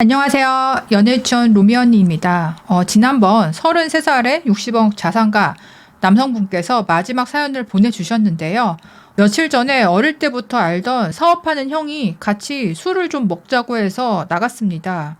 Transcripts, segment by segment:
안녕하세요. 연애춘 로미 언니입니다. 어, 지난번 33살에 60억 자산가 남성분께서 마지막 사연을 보내주셨는데요. 며칠 전에 어릴 때부터 알던 사업하는 형이 같이 술을 좀 먹자고 해서 나갔습니다.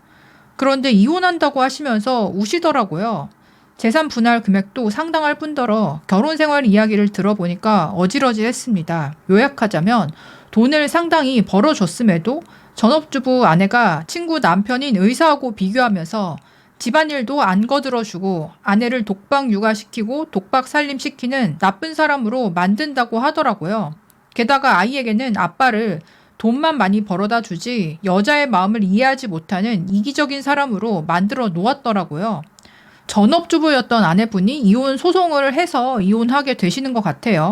그런데 이혼한다고 하시면서 우시더라고요. 재산 분할 금액도 상당할 뿐더러 결혼 생활 이야기를 들어보니까 어지러지 했습니다. 요약하자면 돈을 상당히 벌어줬음에도 전업주부 아내가 친구 남편인 의사하고 비교하면서 집안일도 안 거들어주고 아내를 독박 육아시키고 독박 살림시키는 나쁜 사람으로 만든다고 하더라고요. 게다가 아이에게는 아빠를 돈만 많이 벌어다 주지 여자의 마음을 이해하지 못하는 이기적인 사람으로 만들어 놓았더라고요. 전업주부였던 아내분이 이혼 소송을 해서 이혼하게 되시는 것 같아요.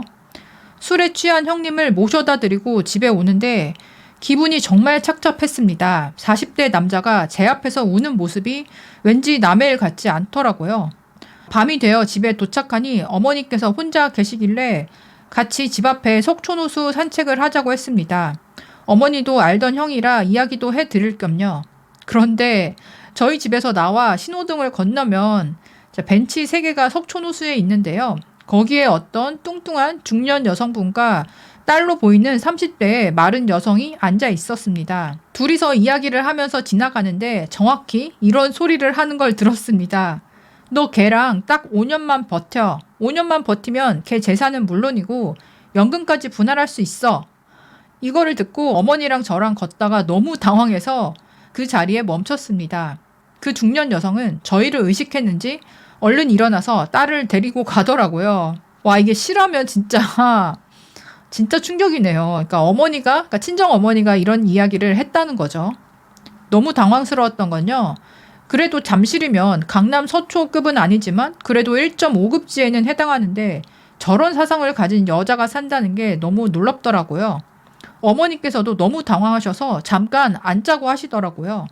술에 취한 형님을 모셔다 드리고 집에 오는데 기분이 정말 착잡했습니다. 40대 남자가 제 앞에서 우는 모습이 왠지 남의 일 같지 않더라고요. 밤이 되어 집에 도착하니 어머니께서 혼자 계시길래 같이 집 앞에 속초누수 산책을 하자고 했습니다. 어머니도 알던 형이라 이야기도 해 드릴 겸요. 그런데 저희 집에서 나와 신호등을 건너면 자, 벤치 3개가 속초누수에 있는데요. 거기에 어떤 뚱뚱한 중년 여성분과 딸로 보이는 30대의 마른 여성이 앉아 있었습니다. 둘이서 이야기를 하면서 지나가는데 정확히 이런 소리를 하는 걸 들었습니다. 너 걔랑 딱 5년만 버텨. 5년만 버티면 걔 재산은 물론이고 연금까지 분할할 수 있어. 이거를 듣고 어머니랑 저랑 걷다가 너무 당황해서 그 자리에 멈췄습니다. 그 중년 여성은 저희를 의식했는지 얼른 일어나서 딸을 데리고 가더라고요. 와, 이게 실하면 진짜, 진짜 충격이네요. 그러니까 어머니가, 그러니까 친정 어머니가 이런 이야기를 했다는 거죠. 너무 당황스러웠던 건요. 그래도 잠실이면 강남 서초급은 아니지만 그래도 1.5급지에는 해당하는데 저런 사상을 가진 여자가 산다는 게 너무 놀랍더라고요. 어머니께서도 너무 당황하셔서 잠깐 앉자고 하시더라고요.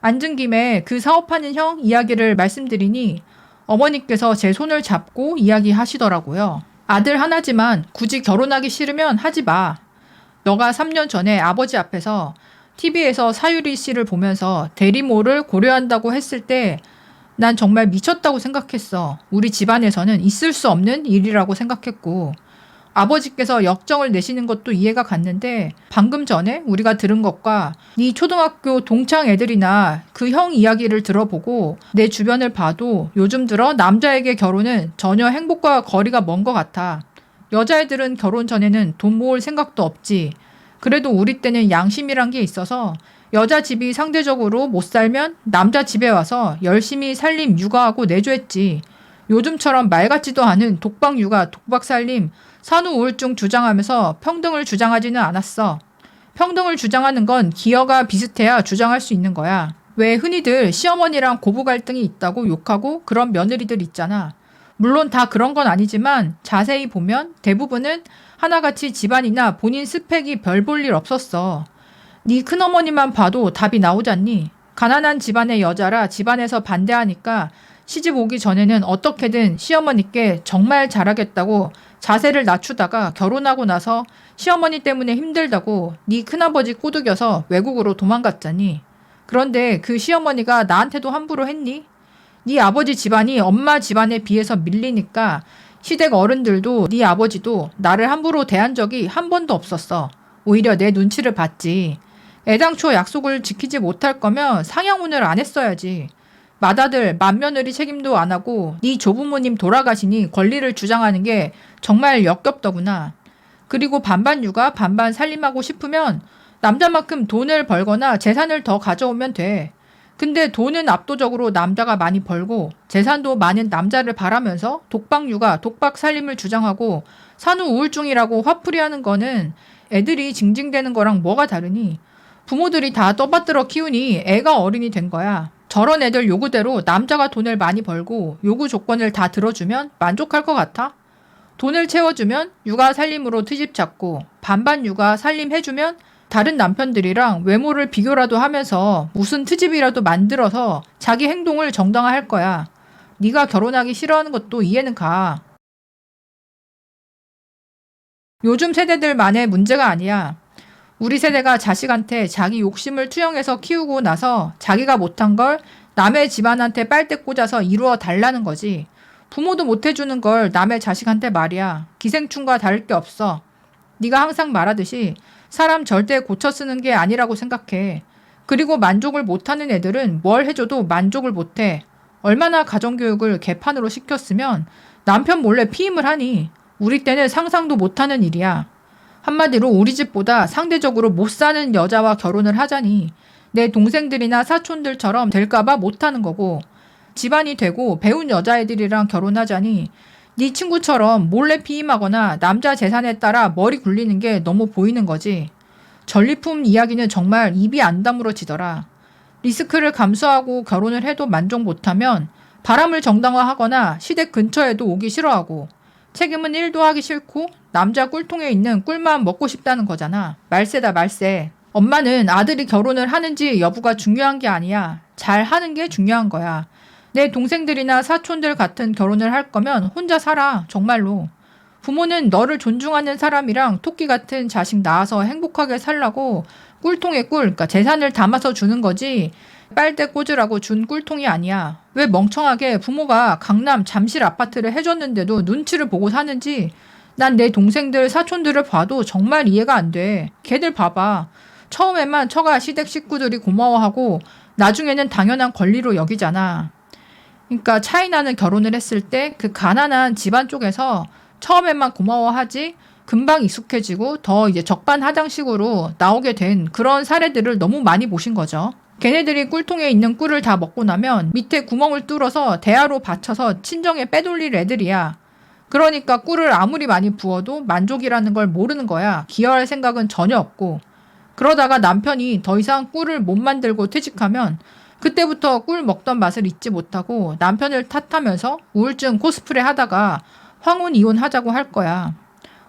앉은 김에 그 사업하는 형 이야기를 말씀드리니 어머니께서 제 손을 잡고 이야기하시더라고요. 아들 하나지만 굳이 결혼하기 싫으면 하지 마. 너가 3년 전에 아버지 앞에서 TV에서 사유리 씨를 보면서 대리모를 고려한다고 했을 때 난 정말 미쳤다고 생각했어. 우리 집안에서는 있을 수 없는 일이라고 생각했고 아버지께서 역정을 내시는 것도 이해가 갔는데 방금 전에 우리가 들은 것과 네 초등학교 동창 애들이나 그 형 이야기를 들어보고 내 주변을 봐도 요즘 들어 남자에게 결혼은 전혀 행복과 거리가 먼 것 같아. 여자애들은 결혼 전에는 돈 모을 생각도 없지. 그래도 우리 때는 양심이란 게 있어서 여자 집이 상대적으로 못 살면 남자 집에 와서 열심히 살림 육아하고 내조했지. 요즘처럼 말 같지도 않은 독박 육아, 독박 살림, 산후 우울증 주장하면서 평등을 주장하지는 않았어. 평등을 주장하는 건 기여가 비슷해야 주장할 수 있는 거야. 왜 흔히들 시어머니랑 고부 갈등이 있다고 욕하고 그런 며느리들 있잖아. 물론 다 그런 건 아니지만 자세히 보면 대부분은 하나같이 집안이나 본인 스펙이 별 볼 일 없었어. 네 큰어머니만 봐도 답이 나오잖니. 가난한 집안의 여자라 집안에서 반대하니까 시집 오기 전에는 어떻게든 시어머니께 정말 잘하겠다고 자세를 낮추다가 결혼하고 나서 시어머니 때문에 힘들다고 네 큰아버지 꼬드겨서 외국으로 도망갔잖니. 그런데 그 시어머니가 나한테도 함부로 했니? 네 아버지 집안이 엄마 집안에 비해서 밀리니까 시댁 어른들도 네 아버지도 나를 함부로 대한 적이 한 번도 없었어. 오히려 내 눈치를 봤지. 애당초 약속을 지키지 못할 거면 상향혼을 안 했어야지. 맏아들 맏며느리 책임도 안 하고 네 조부모님 돌아가시니 권리를 주장하는 게 정말 역겹더구나. 그리고 반반 육아 반반 살림하고 싶으면 남자만큼 돈을 벌거나 재산을 더 가져오면 돼. 근데 돈은 압도적으로 남자가 많이 벌고 재산도 많은 남자를 바라면서 독박 육아, 독박 살림을 주장하고 산후 우울증이라고 화풀이하는 거는 애들이 징징대는 거랑 뭐가 다르니? 부모들이 다 떠받들어 키우니 애가 어른이 된 거야. 저런 애들 요구대로 남자가 돈을 많이 벌고 요구 조건을 다 들어주면 만족할 것 같아? 돈을 채워주면 육아 살림으로 트집 잡고 반반 육아 살림 해주면 다른 남편들이랑 외모를 비교라도 하면서 무슨 트집이라도 만들어서 자기 행동을 정당화할 거야. 네가 결혼하기 싫어하는 것도 이해는 가. 요즘 세대들만의 문제가 아니야. 우리 세대가 자식한테 자기 욕심을 투영해서 키우고 나서 자기가 못한 걸 남의 집안한테 빨대 꽂아서 이루어 달라는 거지. 부모도 못 해주는 걸 남의 자식한테 말이야. 기생충과 다를 게 없어. 네가 항상 말하듯이 사람 절대 고쳐 쓰는 게 아니라고 생각해. 그리고 만족을 못하는 애들은 뭘 해줘도 만족을 못해. 얼마나 가정교육을 개판으로 시켰으면 남편 몰래 피임을 하니 우리 때는 상상도 못하는 일이야. 한마디로 우리 집보다 상대적으로 못 사는 여자와 결혼을 하자니 내 동생들이나 사촌들처럼 될까봐 못하는 거고 집안이 되고 배운 여자애들이랑 결혼하자니 네 친구처럼 몰래 피임하거나 남자 재산에 따라 머리 굴리는 게 너무 보이는 거지. 전리품 이야기는 정말 입이 안 다물어지더라. 리스크를 감수하고 결혼을 해도 만족 못하면 바람을 정당화하거나 시댁 근처에도 오기 싫어하고 책임은 1도 하기 싫고 남자 꿀통에 있는 꿀만 먹고 싶다는 거잖아. 말세다 말세. 엄마는 아들이 결혼을 하는지 여부가 중요한 게 아니야. 잘 하는 게 중요한 거야. 내 동생들이나 사촌들 같은 결혼을 할 거면 혼자 살아. 정말로. 부모는 너를 존중하는 사람이랑 토끼 같은 자식 낳아서 행복하게 살라고 꿀통에 꿀, 그러니까 재산을 담아서 주는 거지. 빨대 꽂으라고 준 꿀통이 아니야. 왜 멍청하게 부모가 강남 잠실 아파트를 해줬는데도 눈치를 보고 사는지 난 내 동생들 사촌들을 봐도 정말 이해가 안 돼. 걔들 봐봐. 처음에만 처가 시댁 식구들이 고마워하고 나중에는 당연한 권리로 여기잖아. 그러니까 차이나는 결혼을 했을 때 그 가난한 집안 쪽에서 처음에만 고마워하지 금방 익숙해지고 더 이제 적반하장식으로 나오게 된 그런 사례들을 너무 많이 보신 거죠. 걔네들이 꿀통에 있는 꿀을 다 먹고 나면 밑에 구멍을 뚫어서 대야로 받쳐서 친정에 빼돌릴 애들이야. 그러니까 꿀을 아무리 많이 부어도 만족이라는 걸 모르는 거야. 기여할 생각은 전혀 없고. 그러다가 남편이 더 이상 꿀을 못 만들고 퇴직하면 그때부터 꿀 먹던 맛을 잊지 못하고 남편을 탓하면서 우울증 코스프레 하다가 황혼 이혼하자고 할 거야.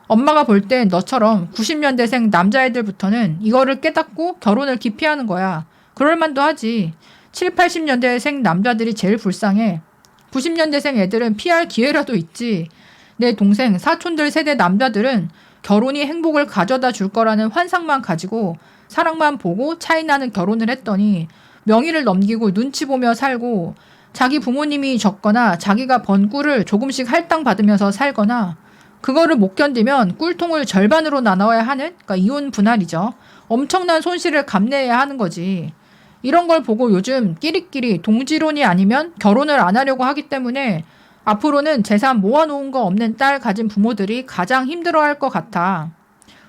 엄마가 볼땐 너처럼 90년대생 남자애들부터는 이거를 깨닫고 결혼을 기피하는 거야. 그럴만도 하지. 7, 80년대생 남자들이 제일 불쌍해. 90년대생 애들은 피할 기회라도 있지. 내 동생, 사촌들 세대 남자들은 결혼이 행복을 가져다 줄 거라는 환상만 가지고 사랑만 보고 차이나는 결혼을 했더니 명의를 넘기고 눈치 보며 살고 자기 부모님이 적거나 자기가 번 꿀을 조금씩 할당 받으면서 살거나 그거를 못 견디면 꿀통을 절반으로 나눠야 하는 그러니까 이혼 분할이죠. 엄청난 손실을 감내해야 하는 거지. 이런 걸 보고 요즘 끼리끼리 동지론이 아니면 결혼을 안 하려고 하기 때문에 앞으로는 재산 모아놓은 거 없는 딸 가진 부모들이 가장 힘들어할 것 같아.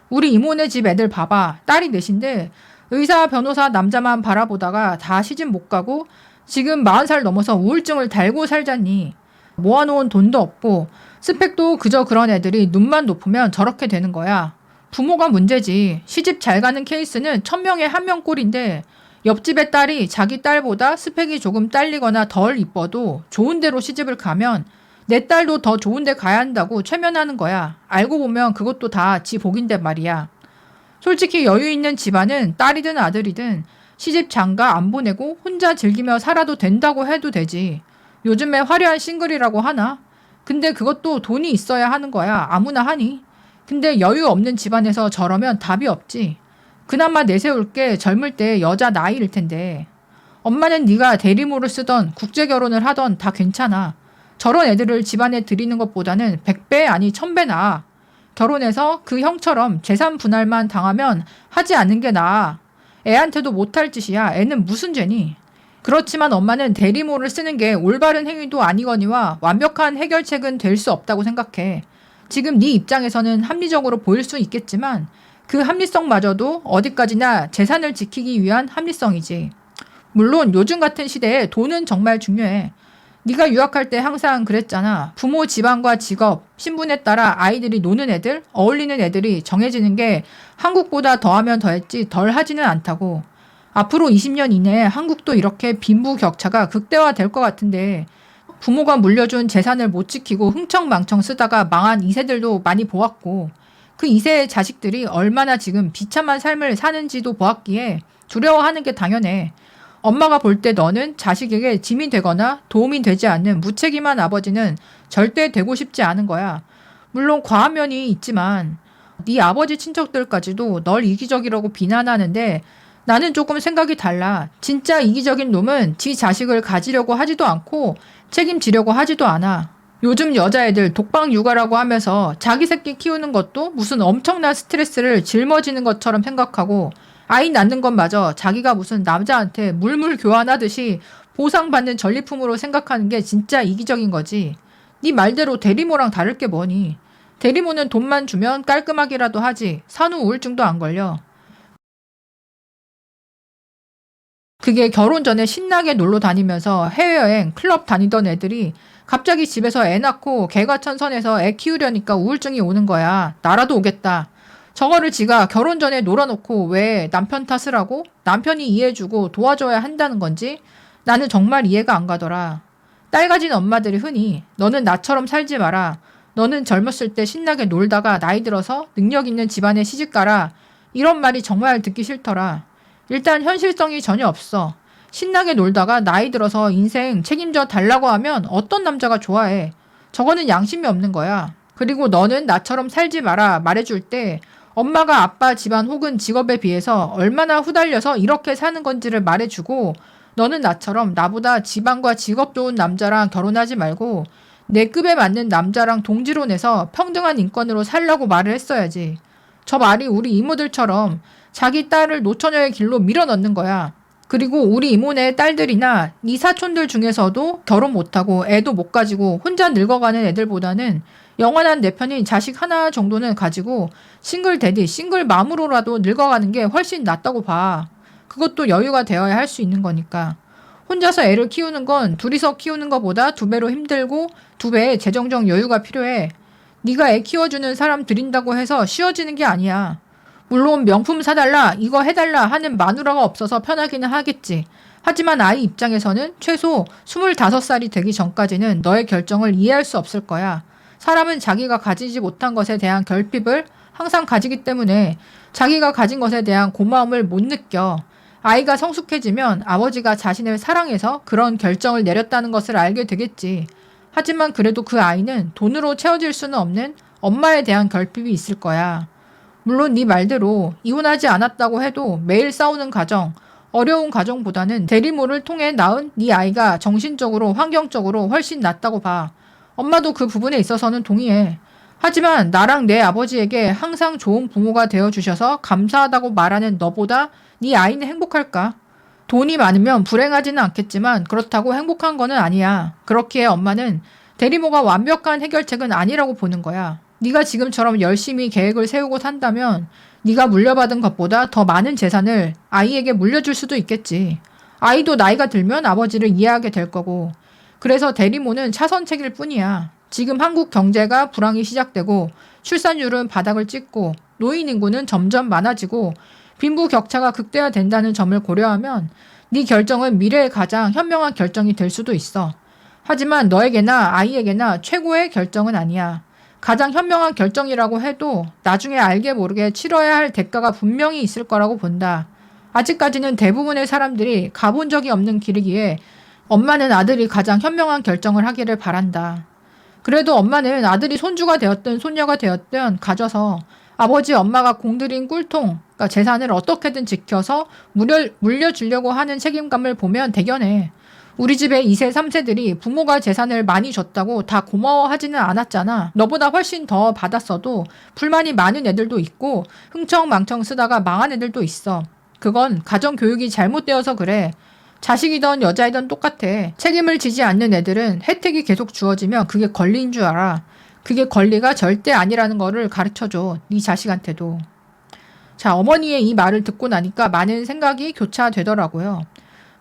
우리 이모네 집 애들 봐봐. 딸이 넷인데 의사, 변호사 남자만 바라보다가 다 시집 못 가고 지금 40살 넘어서 우울증을 달고 살자니 모아놓은 돈도 없고 스펙도 그저 그런 애들이 눈만 높으면 저렇게 되는 거야. 부모가 문제지. 시집 잘 가는 케이스는 천명에 한 명 꼴인데 옆집의 딸이 자기 딸보다 스펙이 조금 딸리거나 덜 이뻐도 좋은 데로 시집을 가면 내 딸도 더 좋은 데 가야 한다고 최면하는 거야. 알고 보면 그것도 다 지 복인데 말이야. 솔직히 여유 있는 집안은 딸이든 아들이든 시집 장가 안 보내고 혼자 즐기며 살아도 된다고 해도 되지. 요즘에 화려한 싱글이라고 하나? 근데 그것도 돈이 있어야 하는 거야. 아무나 하니. 근데 여유 없는 집안에서 저러면 답이 없지. 그나마 내세울 게 젊을 때 여자 나이일 텐데. 엄마는 네가 대리모를 쓰던 국제 결혼을 하던 다 괜찮아. 저런 애들을 집안에 들이는 것보다는 100배 아니 1000배 나아. 결혼해서 그 형처럼 재산 분할만 당하면 하지 않는 게 나아. 애한테도 못할 짓이야. 애는 무슨 죄니? 그렇지만 엄마는 대리모를 쓰는 게 올바른 행위도 아니거니와 완벽한 해결책은 될 수 없다고 생각해. 지금 네 입장에서는 합리적으로 보일 수 있겠지만 그 합리성마저도 어디까지나 재산을 지키기 위한 합리성이지. 물론 요즘 같은 시대에 돈은 정말 중요해. 네가 유학할 때 항상 그랬잖아. 부모 집안과 직업, 신분에 따라 아이들이 노는 애들, 어울리는 애들이 정해지는 게 한국보다 더하면 더했지 덜 하지는 않다고. 앞으로 20년 이내에 한국도 이렇게 빈부 격차가 극대화될 것 같은데 부모가 물려준 재산을 못 지키고 흥청망청 쓰다가 망한 2세들도 많이 보았고 그 2세의 자식들이 얼마나 지금 비참한 삶을 사는지도 보았기에 두려워하는 게 당연해. 엄마가 볼 때 너는 자식에게 짐이 되거나 도움이 되지 않는 무책임한 아버지는 절대 되고 싶지 않은 거야. 물론 과한 면이 있지만 네 아버지 친척들까지도 널 이기적이라고 비난하는데 나는 조금 생각이 달라. 진짜 이기적인 놈은 지 자식을 가지려고 하지도 않고 책임지려고 하지도 않아. 요즘 여자애들 독방 육아라고 하면서 자기 새끼 키우는 것도 무슨 엄청난 스트레스를 짊어지는 것처럼 생각하고 아이 낳는 것마저 자기가 무슨 남자한테 물물 교환하듯이 보상받는 전리품으로 생각하는 게 진짜 이기적인 거지. 네 말대로 대리모랑 다를 게 뭐니. 대리모는 돈만 주면 깔끔하기라도 하지. 산후 우울증도 안 걸려. 그게 결혼 전에 신나게 놀러 다니면서 해외여행, 클럽 다니던 애들이 갑자기 집에서 애 낳고 개과천선해서 애 키우려니까 우울증이 오는 거야. 나라도 오겠다. 저거를 지가 결혼 전에 놀아놓고 왜 남편 탓을 하고 남편이 이해해주고 도와줘야 한다는 건지 나는 정말 이해가 안 가더라. 딸 가진 엄마들이 흔히 너는 나처럼 살지 마라. 너는 젊었을 때 신나게 놀다가 나이 들어서 능력 있는 집안에 시집 가라. 이런 말이 정말 듣기 싫더라. 일단 현실성이 전혀 없어. 신나게 놀다가 나이 들어서 인생 책임져 달라고 하면 어떤 남자가 좋아해. 저거는 양심이 없는 거야. 그리고 너는 나처럼 살지 마라 말해줄 때 엄마가 아빠 집안 혹은 직업에 비해서 얼마나 후달려서 이렇게 사는 건지를 말해주고 너는 나처럼 나보다 집안과 직업 좋은 남자랑 결혼하지 말고 내 급에 맞는 남자랑 동지론해서 평등한 인권으로 살라고 말을 했어야지. 저 말이 우리 이모들처럼 자기 딸을 노처녀의 길로 밀어넣는 거야. 그리고 우리 이모네 딸들이나 네 사촌들 중에서도 결혼 못하고 애도 못 가지고 혼자 늙어가는 애들보다는 영원한 내 편인 자식 하나 정도는 가지고 싱글 대디, 싱글 맘으로라도 늙어가는 게 훨씬 낫다고 봐. 그것도 여유가 되어야 할 수 있는 거니까. 혼자서 애를 키우는 건 둘이서 키우는 것보다 두 배로 힘들고 두 배의 재정적 여유가 필요해. 네가 애 키워주는 사람 들인다고 해서 쉬워지는 게 아니야. 물론 명품 사달라, 이거 해달라 하는 마누라가 없어서 편하기는 하겠지. 하지만 아이 입장에서는 최소 25살이 되기 전까지는 너의 결정을 이해할 수 없을 거야. 사람은 자기가 가지지 못한 것에 대한 결핍을 항상 가지기 때문에 자기가 가진 것에 대한 고마움을 못 느껴. 아이가 성숙해지면 아버지가 자신을 사랑해서 그런 결정을 내렸다는 것을 알게 되겠지. 하지만 그래도 그 아이는 돈으로 채워질 수는 없는 엄마에 대한 결핍이 있을 거야. 물론 네 말대로 이혼하지 않았다고 해도 매일 싸우는 가정, 어려운 가정보다는 대리모를 통해 낳은 네 아이가 정신적으로, 환경적으로 훨씬 낫다고 봐. 엄마도 그 부분에 있어서는 동의해. 하지만 나랑 내 아버지에게 항상 좋은 부모가 되어 주셔서 감사하다고 말하는 너보다 네 아이는 행복할까? 돈이 많으면 불행하지는 않겠지만 그렇다고 행복한 거는 아니야. 그렇기에 엄마는 대리모가 완벽한 해결책은 아니라고 보는 거야. 네가 지금처럼 열심히 계획을 세우고 산다면 네가 물려받은 것보다 더 많은 재산을 아이에게 물려줄 수도 있겠지. 아이도 나이가 들면 아버지를 이해하게 될 거고. 그래서 대리모는 차선책일 뿐이야. 지금 한국 경제가 불황이 시작되고 출산율은 바닥을 찍고 노인 인구는 점점 많아지고 빈부 격차가 극대화된다는 점을 고려하면 네 결정은 미래의 가장 현명한 결정이 될 수도 있어. 하지만 너에게나 아이에게나 최고의 결정은 아니야. 가장 현명한 결정이라고 해도 나중에 알게 모르게 치러야 할 대가가 분명히 있을 거라고 본다. 아직까지는 대부분의 사람들이 가본 적이 없는 길이기에 엄마는 아들이 가장 현명한 결정을 하기를 바란다. 그래도 엄마는 아들이 손주가 되었든 손녀가 되었든 가져서 아버지 엄마가 공들인 꿀통, 그러니까 재산을 어떻게든 지켜서 물려, 물려주려고 하는 책임감을 보면 대견해. 우리 집의 2세, 3세들이 부모가 재산을 많이 줬다고 다 고마워하지는 않았잖아. 너보다 훨씬 더 받았어도 불만이 많은 애들도 있고 흥청망청 쓰다가 망한 애들도 있어. 그건 가정교육이 잘못되어서 그래. 자식이던 여자이던 똑같아. 책임을 지지 않는 애들은 혜택이 계속 주어지면 그게 권리인 줄 알아. 그게 권리가 절대 아니라는 거를 가르쳐줘. 네 자식한테도. 자, 어머니의 이 말을 듣고 나니까 많은 생각이 교차되더라고요.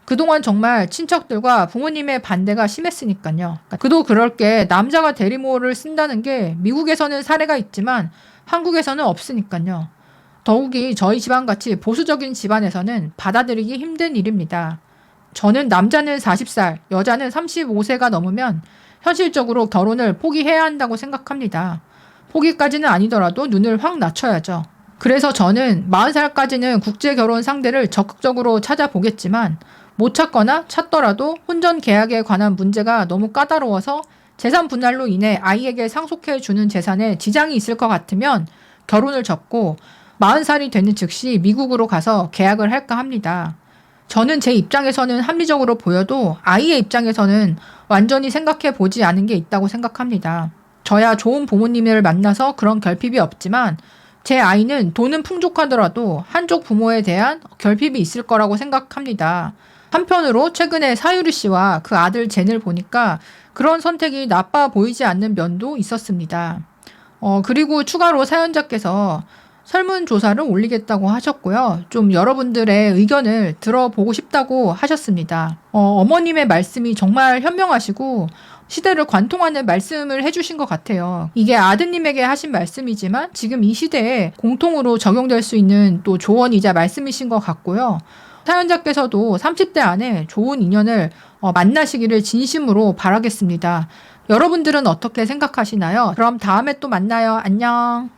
그동안 정말 친척들과 부모님의 반대가 심했으니까요. 그러니까 그도 그럴 게 남자가 대리모를 쓴다는 게 미국에서는 사례가 있지만 한국에서는 없으니까요. 더욱이 저희 집안같이 보수적인 집안에서는 받아들이기 힘든 일입니다. 저는 남자는 40살, 여자는 35세가 넘으면 현실적으로 결혼을 포기해야 한다고 생각합니다. 포기까지는 아니더라도 눈을 확 낮춰야죠. 그래서 저는 40살까지는 국제 결혼 상대를 적극적으로 찾아보겠지만 못 찾거나 찾더라도 혼전 계약에 관한 문제가 너무 까다로워서 재산 분할로 인해 아이에게 상속해 주는 재산에 지장이 있을 것 같으면 결혼을 접고 40살이 되는 즉시 미국으로 가서 계약을 할까 합니다. 저는 제 입장에서는 합리적으로 보여도 아이의 입장에서는 완전히 생각해 보지 않은 게 있다고 생각합니다. 저야 좋은 부모님을 만나서 그런 결핍이 없지만 제 아이는 돈은 풍족하더라도 한쪽 부모에 대한 결핍이 있을 거라고 생각합니다. 한편으로 최근에 사유리 씨와 그 아들 젠을 보니까 그런 선택이 나빠 보이지 않는 면도 있었습니다. 어, 그리고 추가로 사연자께서 설문조사를 올리겠다고 하셨고요. 좀 여러분들의 의견을 들어보고 싶다고 하셨습니다. 어, 어머님의 말씀이 정말 현명하시고 시대를 관통하는 말씀을 해주신 것 같아요. 이게 아드님에게 하신 말씀이지만 지금 이 시대에 공통으로 적용될 수 있는 또 조언이자 말씀이신 것 같고요. 사연자께서도 30대 안에 좋은 인연을 어, 만나시기를 진심으로 바라겠습니다. 여러분들은 어떻게 생각하시나요? 그럼 다음에 또 만나요. 안녕.